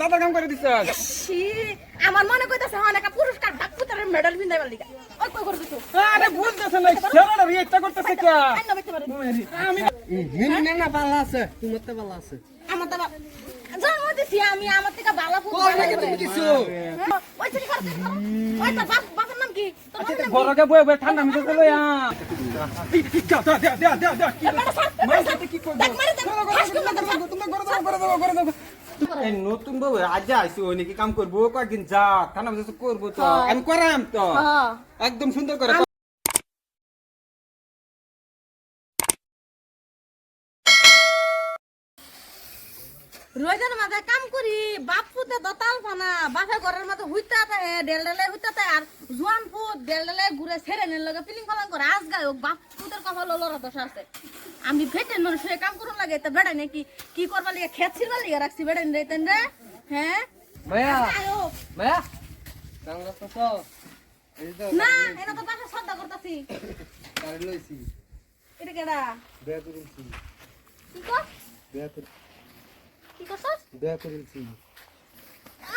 দাদার কাম করে দিছে আমার মনে কইতাছে অনেক পুরস্কার ডাক পুতারের মেডাল বিন্দাইবার লিগা। ওই কই করে দিছো আরে বুঝতেছ না করতেছে কে? আমি মিনি না আছে। তোমার তো ভালো আছে। আমার তো দিছি আমি আমার থেকে বালা ফুল কই নাকি তুমি কিছু? ওই চুরি করতে ওই তোর বাপ বাবার নাম কি? কি? বয়ে বয়ে ঠান্ডা মিটে চলো ইয়া দা দা দা দা দা কি? সাথে করব। তুমি করে দাও করে দাও করে দাও এই নতুন বউ আজ আইছো নাকি কাম করব কয়েকদিন যা ঠান্ডা মিটে করব তো। আমি করাম তো। হ্যাঁ। একদম সুন্দর করে রোজার মাঝে কাম করি বাপ ফুতে দতাল ফানা বাপে ঘরের মাঝে হুইতে ডেল ডেলে হুইতে আর জোয়ান ফুট ডেল ডেলে ঘুরে ছেড়ে নেন লগে ফিলিং ফলাং করে আজ গায় বাপ ফুতের কপাল লড়া দশ আছে। আমি ভেটেন মানুষ হয়ে কাম করুন লাগে তা বেড়াই নাকি কি? করবার লিগে? খেত ছিড়বার লিগে রাখছি বেড়াই রেতেন রে হ্যাঁ মায়া মায়া। তো না এটা তো বাসা শ্রদ্ধা করতেছি এটা কেডা? বিয়া করেছি কি কর বিয়া করে কি করছস? বিয়া করেছি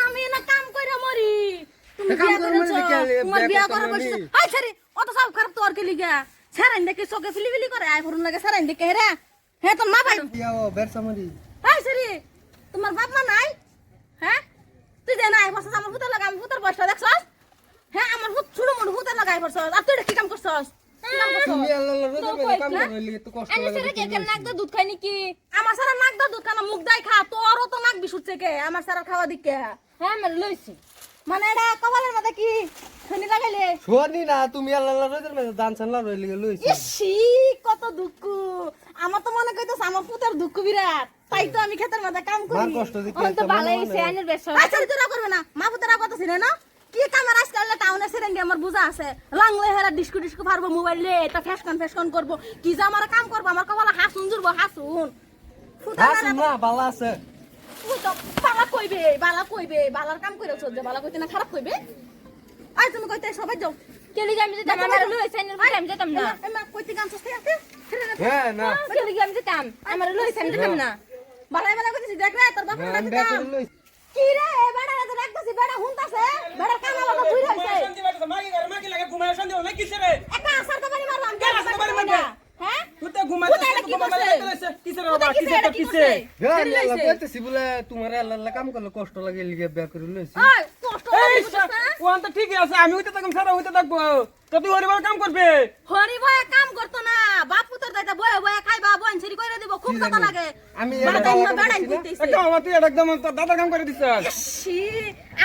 আমি না কাম কইরা মরি। তুমি কাম করে মরি করেছ তোমার বিয়া বিয়া করে বসে আই ছাড়ি অত সব খারাপ তোর কে লিগা? দেখে চোখে ফিলি ফিলি করে? আই ভরুন লাগে সারাইন দেখে রে? হে তোর মা ভাই বিয়া ও বেরসা মারি। আই ছাড়ি। তোমার বাপ মা নাই? হ্যাঁ তুই যে নাই বসে আমার ভূতের লাগা আমি ভূতের বয়সটা দেখছস? হ্যাঁ আমার ভূত ছোট মোট ভূতের লাগাই পড়ছস আর তুই কি কাম করছস? কি কাম তুমি আল্লাহ আল্লাহ রোজা তো কাম না? করে তো কষ্ট আনি সারা কে কেন নাক দুধ খাই নাকি? আমার সারা নাক দুধ খানা মুখ দাই খা তোরও তো নাক বিশুচ্ছে কে? আমার সারা খাওয়া দিকে হ্যাঁ আমার লইছি। মানে এটা কপালের মধ্যে কি শনি লাগাইলে? শোনি না তুমি আল্লাহ আল্লাহ রোজা মেরে দান সানলা রই লিয়ে লইছি। ইসি কত দুঃখ। আমার তো মনে কইতেছে আমার পুতের দুঃখ বিরাট। তাই তো আমি ক্ষেতের মধ্যে কাম করি। কষ্ট দিকে অন তো ভালোই হইছে আইনের বেশ আচ্ছা তোরা করবে না। মা পুতেরা কথা ছিল না কি কামার আজকাল টাউনে সেরেঙ্গে আমার বুঝা আছে। লাংলে হেরা ডিস্কু ডিস্কু পারব মোবাইলে এটা ফেসকন ফেসকন করব। কি যে আমার কাম করব আমার কপালে হাসুন জুড়বো হাসুন। ফুটা হাস না ভালো আছে। বালা কইবে বালা কইবে বালার কাম করে চলছে বালা কইতে না খারাপ কইবে? আই তুমি কইতে সবাই যাও। কেলি আমি যেতাম আমার বেশ আমি যেতাম না। এমা কইতে গান সস্তে আছে হ্যাঁ না। কেলি আমি যেতাম আমার আমি যেতাম না। বালাই বালাই কইতেছি দেখ রে তোর করে লইছি। কি রে তো দেখতেছি বেড়া হুনতাছে বেড়া কানা লাগা তুই রইছে শান্তি বাড়ি মাগি ঘরে মাগি লাগে ঘুমায় শান্তি হবে কিসে রে একটা আসার তো বাড়ি মারলাম কে আসার বাড়ি মারবে? হ্যাঁ তুই ঘুমায় কোথায় এটা কি করছে? কিসে রে কোথায় বাবা তো করছে? হ্যাঁ আল্লাহ কইতেছি বলে তোমার আল্লাহ কাম করলে কষ্ট লাগে লিয়ে বিয়া করে লইছি। কষ্ট এই করছিস না? ও তো ঠিকই আছে আমি হইতে থাকম সারা হইতে থাকব। তো তুই হরিবার কাম করবে? হরি কাম করতো না বাপ পুতর দাইতা বয়ে বয়ে খাইবা বইন ছেড়ি কইরা দিব খুব কথা? লাগে। আমি এটা আমার তুই একদম তোর দাদার কাম করে দিছিস।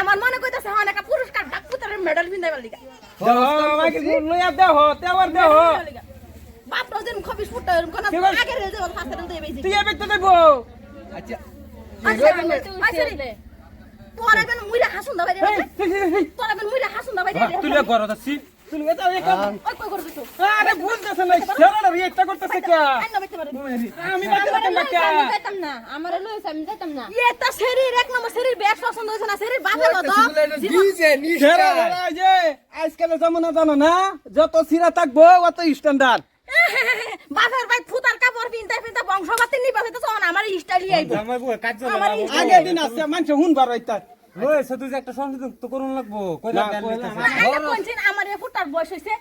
আমার মনে কইতাছে অনেক পুরস্কার ডাক পুতরের মেডেল বিন্দাইবার লিগা লইয়া বাপ রোজেন খবিস ফুটা এরকম কোন কি বল? আগে রে যে ফাস্ট রে দেই বেজি তুই এবে তো দেবো। আচ্ছা। তোরা বেন মুইরা হাসুন দা বাইরে তোরা বেন মুইরা হাসুন দা বাইরে তুই গরো দাসি তুই এটা এই কাম ওই কই করবি তো আরে বুঝতেছ না ছেলেটা রিয়েক্টটা করতেছে কে? আই না বেতে পারে। আমি বাকি রাখতাম লইছে বাকি আমি যেতাম না। আমার লইছে আমি যেতাম না। এটা শরীর এক নম্বর শরীর বেশ পছন্দ হইছে না শরীর বাপের মতো। ডিজে নিষ্ঠা ছেলেরা আজকালের জামানা জানো না যত সিরা থাকব অত স্ট্যান্ডার্ড বাপের ভাই ফুতার কাপড় পিনতে পিনতে বংশবাতি নিবা হইতো তখন আমার স্টাইলই আইবো আমার আগে দিন আছে মানুষ হুন বার হইতা রয়েছে তুই যে একটা সংশোধন তো করুন লাগবো কইলা না, দেন। আমার এ ফুটার বয়স হইছে?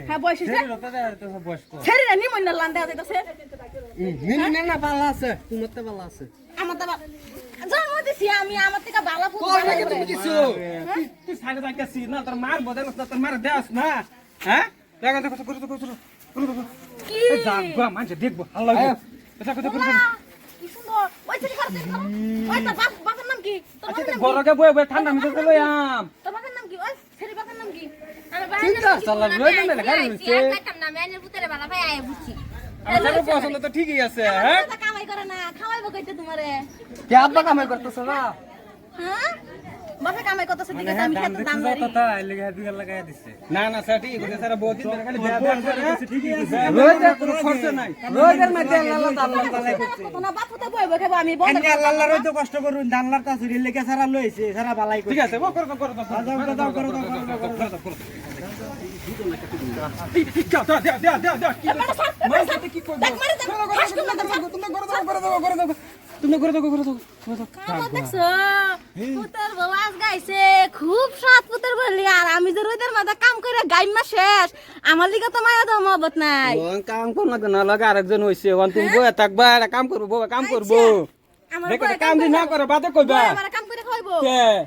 এটা বয়স হইছে? তো বয়স্ক নেই হ্যাঁ? জন্ম দিছি আমি আমার থেকে ভালো ফুট তুমি কিছু? তুই সাইডে যাইতাছি না তোর মার বদল না তোর মার দেস না হ্যাঁ? দেখা দেখো করো করো করো কি এই যাগবা মানুষ দেখব আল্লাহ এটা কথা করো কি সুন্দর। ওই ছেলে খারাপ ওই তোর বাপ বাপের নাম কি? তোর বাপের নাম কি? ঘরকে বয়ে বয়ে ঠান্ডা মিটে চলো আম। তোর নাম কি? ওই ছেলে বাপের নাম কি? আমার বাপের চিন্তা চালা রইবে না গাড়ি হইছে যেতাম না আমি আইনের বালা ভাই আয় বুঝছি। আমার পছন্দ তো ঠিকই আছে হ্যাঁ? কামাই করে না খাওয়াইবো কইতে তোমারে। কে আব্বা কামাই করতেছ না? হ্যাঁ? বাপে কামাই করতেছে মানে হ্যাঁ আমি খেতে দাম দেখছিস তো তাই লেগে দুই লাগাই দিছে না না স্যার ঠিক আছে স্যার বহুত দিন ধরে খালি দেয়া দেয়া করে ঠিকই আছে রোজের কোনো খরচ নাই রোজের মধ্যে আল্লাহ আল্লাহ কত না বাপ তো বইবো খাব আমি বন্ধ এনে আল্লাহ আল্লাহ রইতে কষ্ট করুন জানলার তা চুরি লেগে সারা লইছে সারা বালাই ঠিক আছে ও করো করো করো দাও, দাও, দাও, করো, দাও, করো, করো করো দাও, করো, করো, করো, করে করো, তোমরা করে দাও, করে দাও, করে দাও। করে দাও, পুতের আজ গাইছে খুব সাত পুতের বলি আর আমি যে রোদের মাথা কাম করে গাইমা শেষ। আমার লিগে তো মায়া দাও নাই। কাম করো না, না লাগে আরেকজন হইছে। তুমি বয়ে থাকবা একটা কাম করব বউয়ে কাম করব। দেখো কাম যদি না করে বাদে কইবা। আমার কাম করে খাইবো হ্যাঁ?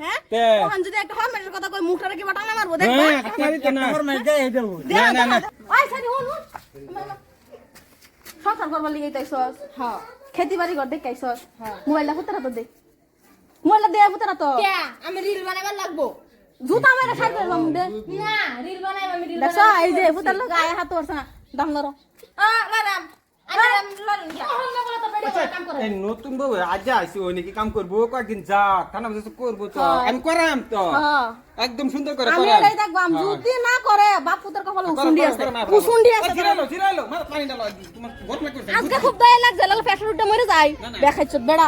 যদি একটা কথা কই মুখটা কি বাটানা মারবো? দেখবা? হ্যাঁ না। আমার মাইকে এই দেবো। না, না, না। ওই সারি হন হন। সংসার করবার লিগে তাইছস হ্যাঁ। খেতি বাড়ি কর দেখ কাইছস মোবাইলটা পুতরা তো দে মোবাইলটা দে পুতরা তো? কে? আমি রিল বানাবার লাগবো। জুতা মেরে সাইড করে বামু দে। না রিল বানাইব আমি রিল দেখছ এই যে পুতার লোক আয় হাত ওরছ না। দাম লর আ লারাম আমি করে। এই নতুন বউ আজ আইসি ওই নাকি কাম করব কয়েকদিন যা খানা বসে করব তো। আমি করাম তো। হ্যাঁ। একদম সুন্দর করে আমি এটাই দেখবাম যদি না করে বাপ পুতের কপালে করো, উসুন্ডি আছে। উসুন্ডি আছে। জিরালো, জিরালো, মার পানি তোমার করছে। আজকে খুব দয়া লাগছে লাল ফ্যাশন উঠে মরে যায়। দেখাইছ বেড়া।